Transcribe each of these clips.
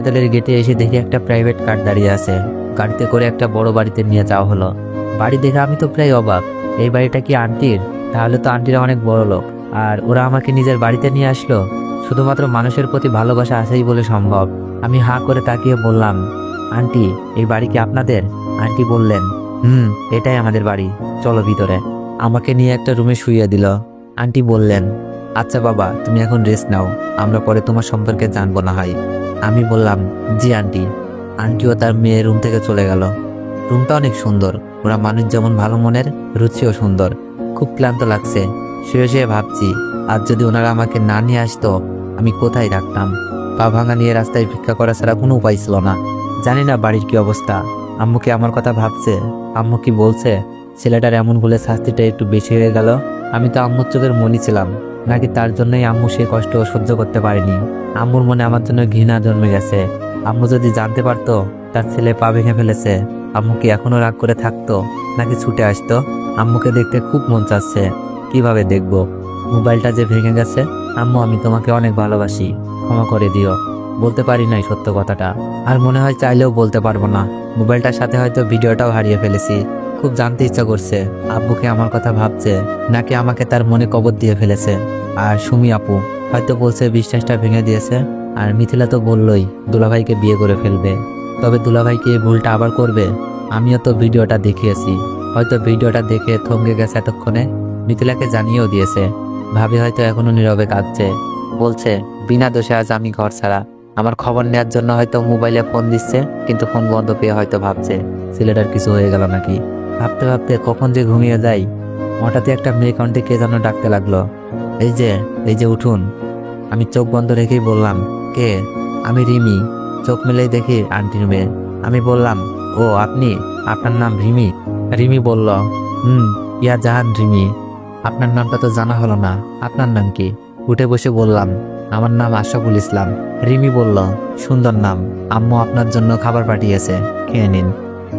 হাসপাতালের গেটে এসে দেখি একটা প্রাইভেট কার দাঁড়িয়ে আছে। গাড়িতে করে একটা বড় বাড়িতে নিয়ে যাওয়া হলো। বাড়ি দেখে আমি তো প্রায় অবাক। এই বাড়িটা কি আন্টির তাহলে তো আন্টিরা অনেক বড় লোক। আর ওরা আমাকে নিজের বাড়িতে নিয়ে আসলো। শুধুমাত্র মানুষের প্রতি ভালোবাসা আছেই বলে সম্ভব। আমি হাঁ করে তাকিয়ে বললাম আন্টি এই বাড়ি কি আপনাদের? আন্টি বললেন, হুম, এটাই আমাদের বাড়ি। চলো ভিতরে। আমাকে নিয়ে একটা রুমে শুইয়ে দিল। আন্টি বললেন আচ্ছা বাবা, তুমি এখন রেস্ট নাও। আমরা পরে তোমার সম্পর্কে জানব না হয়। আমি বললাম, জি আন্টি। আন্টিও তার মেয়ের রুম থেকে চলে গেল। রুমটা অনেক সুন্দর। ওরা মানুষ যেমন ভালো মনের, রুচিও সুন্দর। খুব ক্লান্ত লাগছে। শুয়ে শুয়ে ভাবছি, আজ যদি ওনারা আমাকে না নিয়ে আসতো, আমি কোথায় রাখতাম? পা ভাঙা নিয়ে রাস্তায় ভিক্ষা করা ছাড়া কোনো উপায় ছিল না। জানি না বাড়ির কি অবস্থা। আম্মু কি আমার কথা ভাবছে? আম্মু কি বলছে? ছেলেটার এমন বলে শাস্তিটা একটু বেশি হয়ে গেল? আমি তো আম্মুর চোখের মনি ছিলাম। নাকি তার জন্যই আম্মু সেই কষ্ট সহ্য করতে পারেনি? আম্মুর মনে আমার জন্য ঘৃণা জন্মে গেছে। আম্মু যদি জানতে পারতো, তার ছেলে পা ভেঙে ফেলেছে। আম্মু কি এখনও রাগ করে থাকতো, নাকি ছুটে আসতো? আম্মুকে দেখতে খুব মন চাচ্ছে। কীভাবে দেখব? মোবাইলটা যে ভেঙে গেছে, আম্মু আমি তোমাকে অনেক ভালোবাসি। ক্ষমা করে দিও। বলতে পারি নাই সত্য কথাটা। আর মনে হয় চাইলেও বলতে পারব না। মোবাইলটার সাথে হয়তো ভিডিওটাও হারিয়ে ফেলেছি। খুব জানতে ইচ্ছা করছে। আব্বুকে আমার কথা ভাবছে, নাকি আমাকে তার মনে কবর দিয়ে ফেলেছে? আর সুমি আপু, হয়তো বলছে বিশ্বাসটা ভেঙে দিয়েছে। আর মিথিলা তো বললই, দুলাভাইকে বিয়ে করে ফেলবে। তবে দুলাভাইকে এই ভুলটা আবার করবে? আমিও তো ভিডিওটা দেখিয়েছি। হয়তো ভিডিওটা দেখে থমকে গেছে এতক্ষণে। মিথিলাকে জানিয়েও দিয়েছে। ভাবি হয়তো এখনও নীরবে কাঁদছে। বলছে, বিনা দোষে আজ আমি ঘর ছাড়া। আমার খবর নেওয়ার জন্য হয়তো মোবাইলে ফোন দিচ্ছে, কিন্তু ফোন বন্ধ পেয়ে হয়তো ভাবছে, ছেলেটার কিছু হয়ে গেল নাকি? ভাবতে ভাবতে কখন যে ঘুমিয়ে যাই, হঠাৎই একটা মেয়ে কণ্ঠে কে যেন ডাকতে লাগল। এই যে এই যে উঠুন। আমি চোখ বন্ধ রেখেই বললাম, কে? আমি রিমি। চোখ মেলেই দেখি আন্টির মেয়ে। আমি বললাম, ও, আপনি? আপনার নাম রিমি? রিমি বলল, হুম ইয়া জাহান রিমি। আপনার নামটা তো জানা হলো না। আপনার নাম কি? উঠে বসে বললাম, আমার নাম আশরাফুল ইসলাম। রিমি বলল, সুন্দর নাম। আম্মু আপনার জন্য খাবার পাঠিয়েছে। খেয়ে নিন।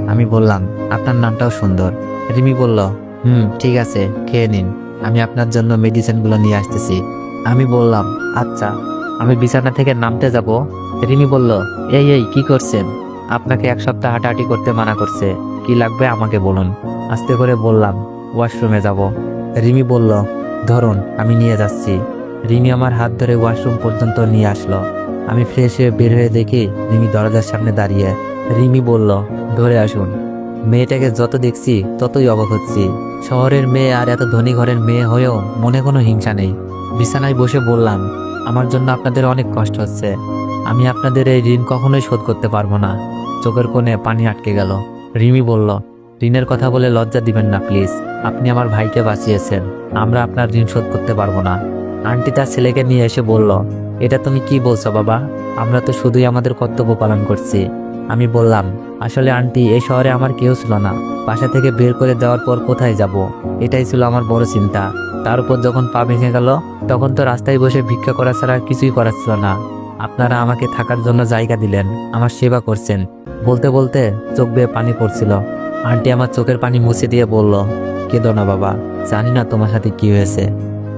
আমি বললাম, আপনার নামটাও সুন্দর। রিমি বলল, হুম, ঠিক আছে, খেয়ে নিন। আমি আপনার জন্য মেডিসিনগুলো নিয়ে আসতেছি। আমি বললাম আচ্ছা আমি বিছানা থেকে নামতে যাব? রিমি বলল, এই এই, কি করছেন? আপনাকে এক সপ্তাহ হাঁটাহাঁটি করতে মানা করছে। কি লাগবে আমাকে বলুন। আস্তে করে বললাম, ওয়াশরুমে যাব। রিমি বলল, ধরুন, আমি নিয়ে যাচ্ছি। রিমি আমার হাত ধরে ওয়াশরুম পর্যন্ত নিয়ে আসলো। আমি ফ্রেশ হয়ে বের হয়ে দেখি রিমি দরজার সামনে দাঁড়িয়ে রিমি বলল, ধরে আসুন। মেয়েটাকে যত দেখছি, ততই অবাক হচ্ছি। শহরের মেয়ে আর এত ধনী ঘরের মেয়ে হয়েও মনে কোনো হিংসা নেই। বিছানায় বসে বললাম, আমার জন্য আপনাদের অনেক কষ্ট হচ্ছে। আমি আপনাদের এই ঋণ কখনোই শোধ করতে পারব না। চোখের কোণে পানি আটকে গেল। রিমি বলল, ঋণের কথা বলে লজ্জা দিবেন না, প্লিজ। আপনি আমার ভাইকে বাঁচিয়েছেন। আমরা আপনার ঋণ শোধ করতে পারব না। আন্টি তার ছেলেকে নিয়ে এসে বলল, এটা তুমি কি বলছো, বাবা? আমরা তো শুধুই আমাদের কর্তব্য পালন করছি। আমি বললাম, আসলে আন্টি, এই শহরে আমার কেউ ছিল না। বাসা থেকে বের করে দেওয়ার পর কোথায় যাব? এটাই ছিল আমার বড় চিন্তা। তার উপর যখন পা ভেঙে গেল, তখন তো রাস্তায় বসে ভিক্ষা করা ছাড়া কিছুই করার ছিল না। আপনারা আমাকে থাকার জন্য জায়গা দিলেন, আমার সেবা করছেন। বলতে বলতে চোখ বেয়ে পানি পড়ছিল। আন্টি আমার চোখের পানি মুছে দিয়ে বলল, কেঁদো না বাবা, জানি না তোমার সাথে কি হয়েছে।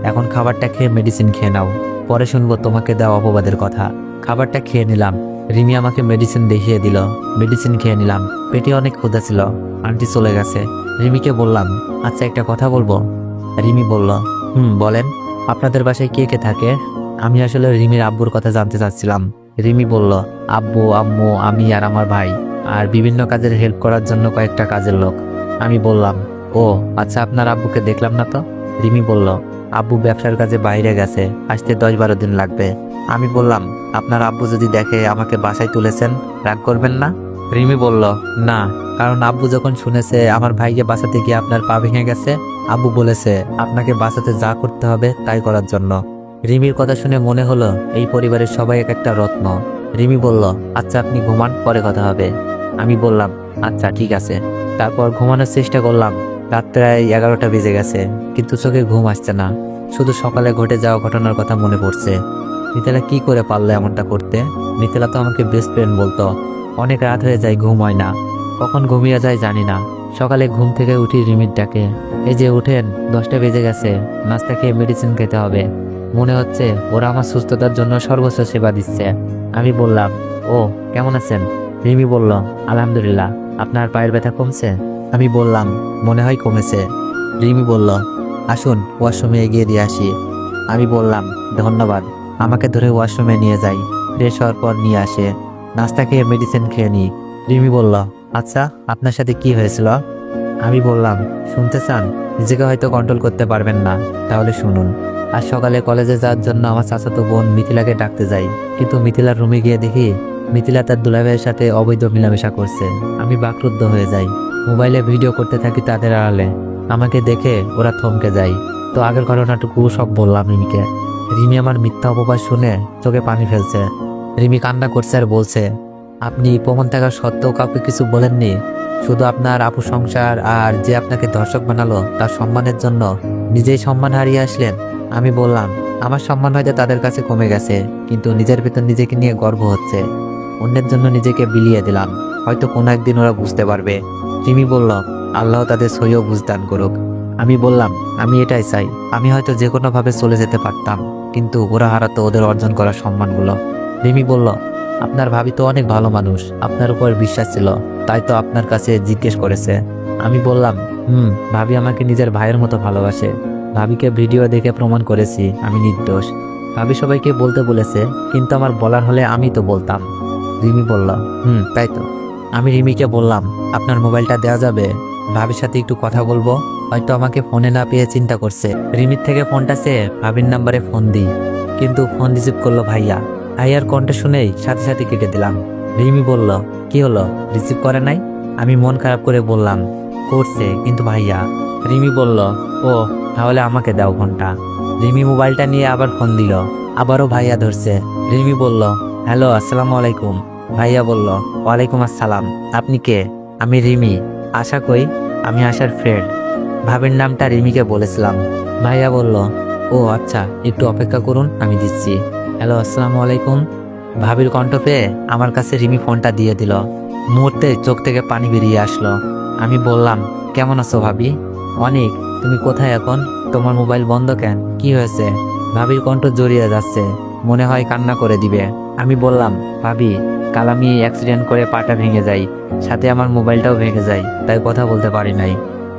এখন খাবারটা খেয়ে মেডিসিন খেয়ে নাও, পরে শুনব তোমাকে দেওয়া অপবাদের কথা। খাবারটা খেয়ে নিলাম। রিমি আমাকে মেডিসিন দেখিয়ে দিল। মেডিসিন খেয়ে নিলাম। পেটে অনেক ক্ষুধা ছিল। আন্টি চলে গেছে। রিমিকে বললাম আচ্ছা একটা কথা বলব? রিমি বলল, হুম, বলেন। আপনাদের বাসায় কে কে থাকে? আমি আসলে রিমির আব্বুর কথা জানতে চাচ্ছিলাম। রিমি বলল, আব্বু, আম্মু, আমি আর আমার ভাই আর বিভিন্ন কাজের হেল্প করার জন্য কয়েকটা কাজের লোক। আমি বললাম, ও আচ্ছা আপনার আব্বুকে দেখলাম না তো? রিমি বলল আব্বু ব্যবসার কাজে বাইরে গেছে, আসতে দশ বারো দিন লাগবে। আমি বললাম, আপনার আব্বু যদি দেখে আমাকে বাসায় তুলেছেন, রাগ করবেন না? রিমি বলল, না, কারণ আব্বু যখন শুনেছে আমার ভাইকে বাঁচাতে গিয়ে আপনার পা ভেঙে গেছে, আব্বু বলেছে, আপনাকে বাঁচাতে যা করতে হবে তাই করার জন্য। রিমির কথা শুনে মনে হলো, এই পরিবারের সবাই এক একটা রত্ন। রিমি বলল আচ্ছা আপনি ঘুমান, পরে কথা হবে। আমি বললাম আচ্ছা ঠিক আছে। তারপর ঘুমানোর চেষ্টা করলাম। রাত প্রায় এগারোটা বেজে গেছে, কিন্তু চোখে ঘুম আসছে না। শুধু সকালে ঘটে যাওয়া ঘটনার কথা মনে পড়ছে। মিথিলা কি করে পারল এমনটা করতে? মিথিলা তো আমাকে বেস্ট ফ্রেন্ড বলতো, অনেক রাত হয়ে যায়, ঘুম হয় না। কখন ঘুমিয়ে যায় জানি না। সকালে ঘুম থেকে উঠি রিমির ডাকে, এই যে উঠেন, দশটা বেজে গেছে, নাস্তা খেয়ে মেডিসিন খেতে হবে। মনে হচ্ছে ওরা আমার সুস্থতার জন্য সর্বোচ্চ সেবা দিচ্ছে। আমি বললাম, ও, কেমন আছেন? রিমি বলল, আলহামদুলিল্লাহ, আপনার পায়ের ব্যথা কমছে? আমি বললাম, মনে হয় কমেছে। রিমি বলল আসুন, ওয়াশরুমে এগিয়ে দিয়ে আসি। আমি বললাম, ধন্যবাদ, আমাকে ধরে ওয়াশরুমে নিয়ে যাই। ফ্রেশ হওয়ার পর নিয়ে আসে। নাস্তা খেয়ে মেডিসিন খেয়ে নিই। রিমি বলল আচ্ছা আপনার সাথে কি হয়েছিল? আমি বললাম, শুনতে চান, নিজেকে হয়তো কন্ট্রোল করতে পারবেন না, তাহলে শুনুন। আজ সকালে কলেজে যাওয়ার জন্য আমার চাচাতো বোন মিথিলাকে ডাকতে যাই। কিন্তু মিথিলার রুমে গিয়ে দেখি, মিথিলা তার দুলাভাইয়ের সাথে অবৈধ মেলামেশা করছে। আমি বাকরুদ্ধ হয়ে যাই। মোবাইলে ভিডিও করতে থাকি তাদের আড়ালে। আমাকে দেখে ওরা থমকে যায়। তো আগের ঘটনাটুকু সব বললাম রিমিকে। রিমি আমার মিথ্যা অপবাদ শুনে চোখে পানি ফেলছে। রিমি কান্না করছে আর বলছে, আপনি প্রমাণ থাকা সত্ত্বেও কাউকে কিছু বলেননি। শুধু আপনার আপু সংসার আর যে আপনাকে দর্শক বানালো, তার সম্মানের জন্য নিজেই সম্মান হারিয়ে আসলেন। আমি বললাম, আমার সম্মান হয়তো তাদের কাছে কমে গেছে, কিন্তু নিজের ভেতর নিজেকে নিয়ে গর্ব হচ্ছে। অন্যের জন্য নিজেকে বিলিয়ে দিলাম। হয়তো কোনো একদিন ওরা বুঝতে পারবে। রিমি বলল আল্লাহ তাদের সইও বুঝদান করুক। আমি বললাম, আমি এটাই চাই। আমি হয়তো যে কোনোভাবে চলে যেতে পারতাম, কিন্তু ওরা হারাতো ওদের অর্জন করা সম্মানগুলো। রিমি বলল, আপনার ভাবি তো অনেক ভালো মানুষ, আপনার উপর বিশ্বাস ছিল, তাই তো আপনার কাছে জিজ্ঞেস করেছে। আমি বললাম, হুম, ভাবি আমাকে নিজের ভাইয়ের মতো ভালোবাসে। ভাবিকে ভিডিও দেখে প্রমাণ করেছি, আমি নির্দোষ। ভাবি সবাইকে বলতে বলেছে, কিন্তু আমার বলার হলে আমি তো বলতাম। রিমি বলল, হুম, তাই তো। আমি রিমিকে বললাম, আপনার মোবাইলটা দেওয়া যাবে? ভাবির সাথে একটু কথা বলব? হয়তো আমাকে ফোনে না পেয়ে চিন্তা করছে। রিমির থেকে ফোনটা সে ভাবির নাম্বারে ফোন দিই। কিন্তু ফোন রিসিভ করল ভাইয়া। ভাইয়ার কণ্ঠে শুনেই সাথে সাথে কেটে দিলাম। রিমি বলল, কি হলো? রিসিভ করে নাই? আমি মন খারাপ করে বললাম, করছে, কিন্তু ভাইয়া। রিমি বলল, ও, তাহলে আমাকে দাও ফোনটা। রিমি মোবাইলটা নিয়ে আবার ফোন দিল। আবারও ভাইয়া ধরছে। রিমি বলল, হ্যালো, আসসালামু আলাইকুম। ভাইয়া বলল, ওয়ালাইকুম আসসালাম। আপনি কে? আমি রিমি। আশা কই আমি আশার ফ্রেন্ড ভাবির নামটা রিমিকে বলেছিলাম। ভাইয়া বলল, ও আচ্ছা একটু অপেক্ষা করুন, আমি দিচ্ছি। হ্যালো, আসসালামু আলাইকুম। ভাবির কণ্ঠ পেয়ে আমার কাছে রিমি ফোনটা দিয়ে দিল। মুহূর্তে চোখ থেকে পানি বেরিয়ে আসলো। আমি বললাম, কেমন আছো ভাবি? অনেক। তুমি কোথায় এখন? তোমার মোবাইল বন্ধ কেন? কি হয়েছে? ভাবির কণ্ঠ জড়িয়ে যাচ্ছে। মনে হয় কান্না করে দিবে। আমি বললাম, ভাবি, কাল আমি অ্যাক্সিডেন্ট করে পাটা ভেঙে যাই, সাথে আমার মোবাইলটাও ভেঙে যায় তাই কথা বলতে পারি নাই।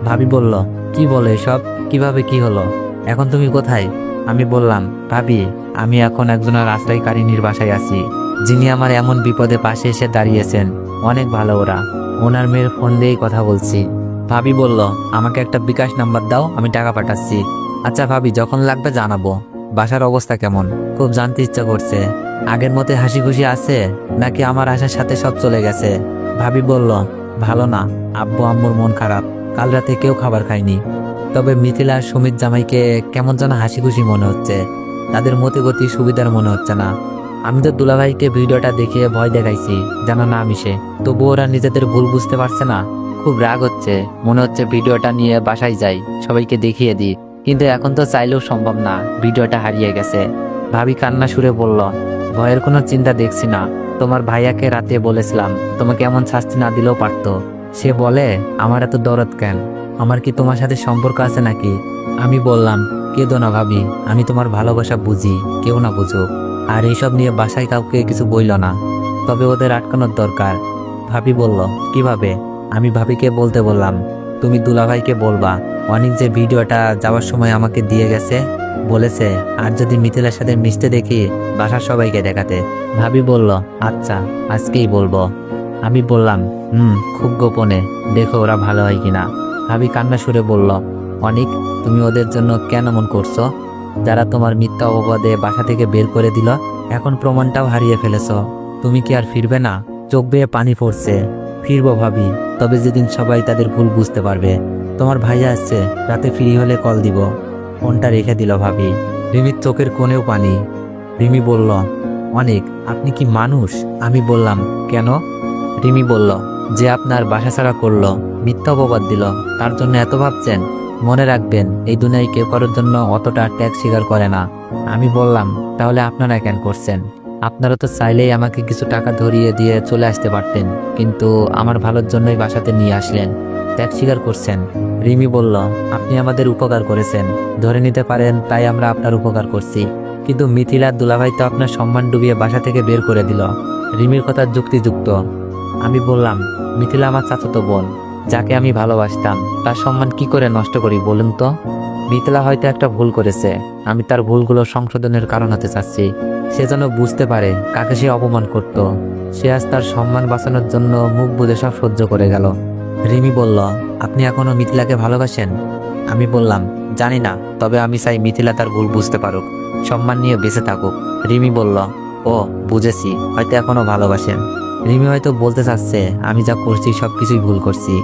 ভাবি বলল, কি বলে এসব? কীভাবে কি হলো? এখন তুমি কোথায়? আমি বললাম, ভাবি, আমি এখন একজনের আশ্রয়কারিনীর বাসায় আছি, যিনি আমার এমন বিপদে পাশে এসে দাঁড়িয়েছেন, অনেক ভালো ওরা, ওনার মেয়ের ফোন দিয়েই কথা বলছি। ভাবি বলল, আমাকে একটা বিকাশ নাম্বার দাও, আমি টাকা পাঠাচ্ছি। আচ্ছা ভাবি, যখন লাগবে জানাব। বাসার অবস্থা কেমন? খুব জানতে ইচ্ছা করছে। আগের মতে হাসি খুশি আছে? নাকি আমার আশার সাথে সব চলে গেছে? ভাবি বলল, ভালো না, আব্বু আম্মুর মন খারাপ। কাল রাতে কেউ খাবার খায়নি। তবে মিথিলা সুমিত জামাইকে কেমন যেন হাসি খুশি মনে হচ্ছে। তাদের মতি গতি সুবিধার মনে হচ্ছে না। আমি তো দুলাভাইকে ভিডিওটা দেখিয়ে ভয় দেখাইছি, যেন না মিশে। তবু ওরা নিজেদের ভুল বুঝতে পারছে না। খুব রাগ হচ্ছে। মনে হচ্ছে ভিডিওটা নিয়ে বাসায় যাই। সবাইকে দেখিয়ে দিই। কিন্তু এখন তো চাইলেও সম্ভব না, ভিডিওটা হারিয়ে গেছে। ভাবি কান্না সুরে বলল, ভয়ের কোনো চিন্তা দেখছি না। তোমার ভাইয়াকে রাতে বলেছিলাম, তোমাকে এমন শাস্তি না দিলেও পারতো। সে বলে, আমার এত দরদ কেন? আমার কি তোমার সাথে সম্পর্ক আছে নাকি? আমি বললাম, কেঁদো না ভাবি, আমি তোমার ভালোবাসা বুঝি, কেউ না বুঝুক। আর এইসব নিয়ে বাসায় কাউকে কিছু বইল না। তবে ওদের আটকানোর দরকার। ভাবি বলল, কীভাবে? আমি ভাবিকে বলতে বললাম, তুমি দুলাভাইকে বলবা অনেক যে ভিডিওটা যাওয়ার সময় আমাকে দিয়ে গেছে, বলেছে, আর যদি মিথিলার সাথে মিশতে দেখি বাসার সবাইকে দেখাতে। ভাবি বলল আচ্ছা আজকেই বলব। আমি বললাম, হুম, খুব গোপনে, দেখো ওরা ভালো হয় কিনা। ভাবি কান্না সুরে বলল, অনিক, তুমি ওদের জন্য কেন মন করছ? যারা তোমার মিথ্যা অপবাদে বাসা থেকে বের করে দিল, এখন প্রমাণটাও হারিয়ে ফেলেছ। তুমি কি আর ফিরবে না? চোখ বেয়ে পানি পড়ছে। ফিরবো ভাবি, তবে যেদিন সবাই তাদের ভুল বুঝতে পারবে তোমার ভাইয়া আসছে, রাতে ফ্রি হলে কল দিব। ফোনটা রেখে দিল ভাবি। রিমির চোখের কোণেও পানি। রিমি বলল, অনেক, আপনি কি মানুষ? আমি বললাম, কেন? রিমি বলল, যে আপনার বাসা ছাড়া করল, মিথ্যা অপবাদ দিল, তার জন্য এত ভাবছেন? মনে রাখবেন, এই দুনিয়ায় কেউ কারোর জন্য অতটা ত্যাগ স্বীকার করে না। আমি বললাম, তাহলে আপনারা কেন করছেন? আপনারা তো চাইলেই আমাকে কিছু টাকা ধরিয়ে দিয়ে চলে আসতে পারতেন, কিন্তু আমার ভালোর জন্যই বাসাতে নিয়ে আসলেন। ত্যাগ স্বীকার করছেন। রিমি বলল, আপনি আমাদের উপকার করেছেন। ধরে নিতে পারেন, তাই আমরা আপনার উপকার করছি। কিন্তু মিথিলা দুলাভাই তো আপনার সম্মান ডুবিয়ে বাসা থেকে বের করে দিল। রিমির কথা যুক্তিযুক্ত। আমি বললাম, মিথিলা আমার চাচাতো বোন, যাকে আমি ভালোবাসতাম, তার সম্মান কি করে নষ্ট করি বলুন তো? মিথিলা হয়তো একটা ভুল করেছে। আমি তার ভুলগুলো সংশোধনের কারণ হতে চাচ্ছি। সে যেন বুঝতে পারে কাকে সে অপমান করত। সে আজ তার সম্মান বাঁচানোর জন্য মুখ বুঝে সব সহ্য করে গেল। রিমি বলল, আপনি এখনও মিথিলাকে ভালোবাসেন? আমি বললাম, জানি না, তবে আমি চাই মিথিলা তার ভুল বুঝতে পারুক। সম্মান নিয়ে বেঁচে থাকুক। রিমি বলল, ও, বুঝেছি, হয়তো এখনও ভালোবাসেন। রিমি হয়তো বলতে চাচ্ছে, আমি যা করছি সব কিছুই ভুল করছি।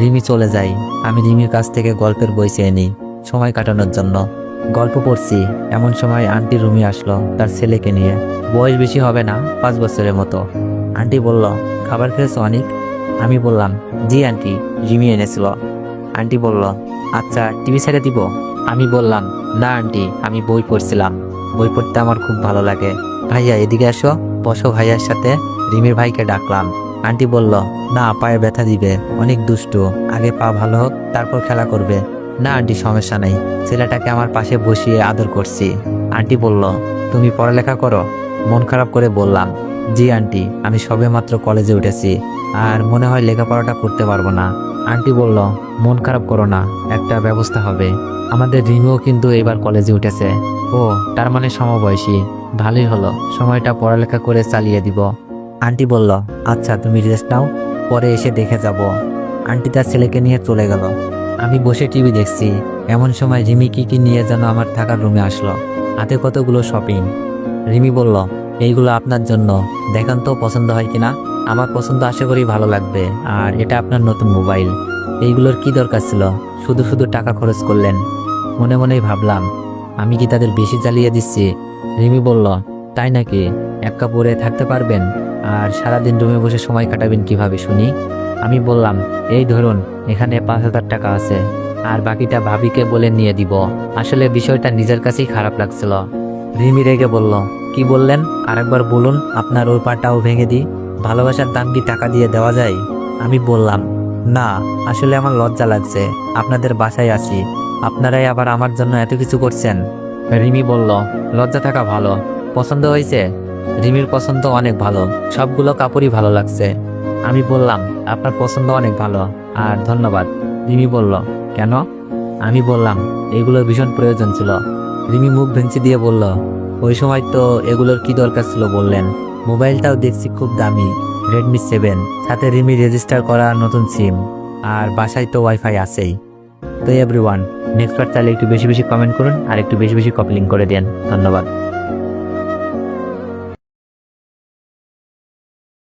রিমি চলে যাই আমি রিমির কাছ থেকে গল্পের বই চেয়ে নিই, সময় কাটানোর জন্য। গল্প পড়ছি। এমন সময় আন্টি রুমি আসলো, তার ছেলেকে নিয়ে। বয়স বেশি হবে না, পাঁচ বছরের মতো। আন্টি বলল, খাবার খেয়েছো অনেক? আমি বললাম, জি, আন্টি। রিমি এনেছিল। আন্টি বলল আচ্ছা টিভি ছেড়ে দিব? আমি বললাম, না, আন্টি, আমি বই পড়ছিলাম। বই পড়তে আমার খুব ভালো লাগে। ভাইয়া, এদিকে আসো। বসো ভাইয়ার সাথে। রিমির ভাইকে ডাকলাম। আন্টি বলল, না, পায়ে ব্যথা দিবে। অনেক দুষ্টু। আগে পা ভালো হোক, তারপর খেলা করবে। না, আন্টি, সমস্যা নেই। ছেলেটাকে আমার পাশে বসিয়ে আদর করছি। আন্টি বলল, তুমি পড়ালেখা করো? মন খারাপ করে বললাম জি, আন্টি, আমি সবে মাত্র কলেজে উঠেছি, আর মনে হয় লেখাপড়াটা করতে পারব না। আন্টি বলল, মন খারাপ করো না, একটা ব্যবস্থা হবে। আমাদের রিমিও কিন্তু এবার কলেজে উঠেছে। ও, তার মানে সমবয়সী। ভালোই হলো, সময়টা পড়ালেখা করে চালিয়ে দিব। আন্টি বলল আচ্ছা তুমি রেস্ট নাও, পরে এসে দেখে যাব। আন্টি তার ছেলেকে নিয়ে চলে গেল। আমি বসে টিভি দেখছি, এমন সময় রিমি কি কি নিয়ে যেন আমার থাকার রুমে আসলো। হাতে কতগুলো শপিং রিমি বলল এইগুলো আপনার জন্য। দেখান তো পছন্দ হয় কিনা। আমার পছন্দ আশা করি ভালো লাগবে। আর এটা আপনার নতুন মোবাইল। এইগুলোর কি দরকার ছিল? শুধু শুধু টাকা খরচ করলেন। মনে মনেই ভাবলাম, আমি কি তাদের বেশি জ্বালিয়ে দিচ্ছি? রিমি বলল, তাই নাকি? এক কাপড়ে থাকতে পারবেন? আর সারাদিন রুমে বসে সময় কাটাবেন কীভাবে, শুনি? আমি বললাম, এই ধরুন, এখানে পাঁচ হাজার টাকা আছে। আর বাকিটা ভাবিকে বলে নিয়ে দিব। আসলে বিষয়টা নিজের কাছেই খারাপ লাগছিল। রিমি রেগে বলল, কি বললেন? আরেকবার বলুন, আপনার ওই পাটাও ভেঙে দিই। ভালোবাসার দাম কি টাকা দিয়ে দেওয়া যায়? আমি বললাম, না, আসলে আমার লজ্জা লাগছে। আপনাদের বাসায় আসি আপনারাই আবার আমার জন্য এত কিছু করছেন? রিমি বলল, লজ্জা থাকা ভালো। পছন্দ হয়েছে? রিমির পছন্দ অনেক ভালো। সবগুলো কাপড়ই ভালো লাগছে। আমি বললাম, আপনার পছন্দ অনেক ভালো, আর ধন্যবাদ। রিমি বলল, কেন? আমি বললাম, এগুলোর ভীষণ প্রয়োজন ছিল। রিমি মুখ ভেঙচি দিয়ে বলল, ওই সময় তো এগুলোর কি দরকার ছিল বললেন। মোবাইলটাও দেখছি খুব দামি রেডমি সেভেন সাথে রিমি রেজিস্টার করা নতুন সিম আর বাসায় তো ওয়াইফাই আছেই। তো এভরি ওয়ান নেক্সট বার তাহলে একটু বেশি বেশি কমেন্ট করুন, আর একটু বেশি বেশি কপলিং করে দেন। ধন্যবাদ।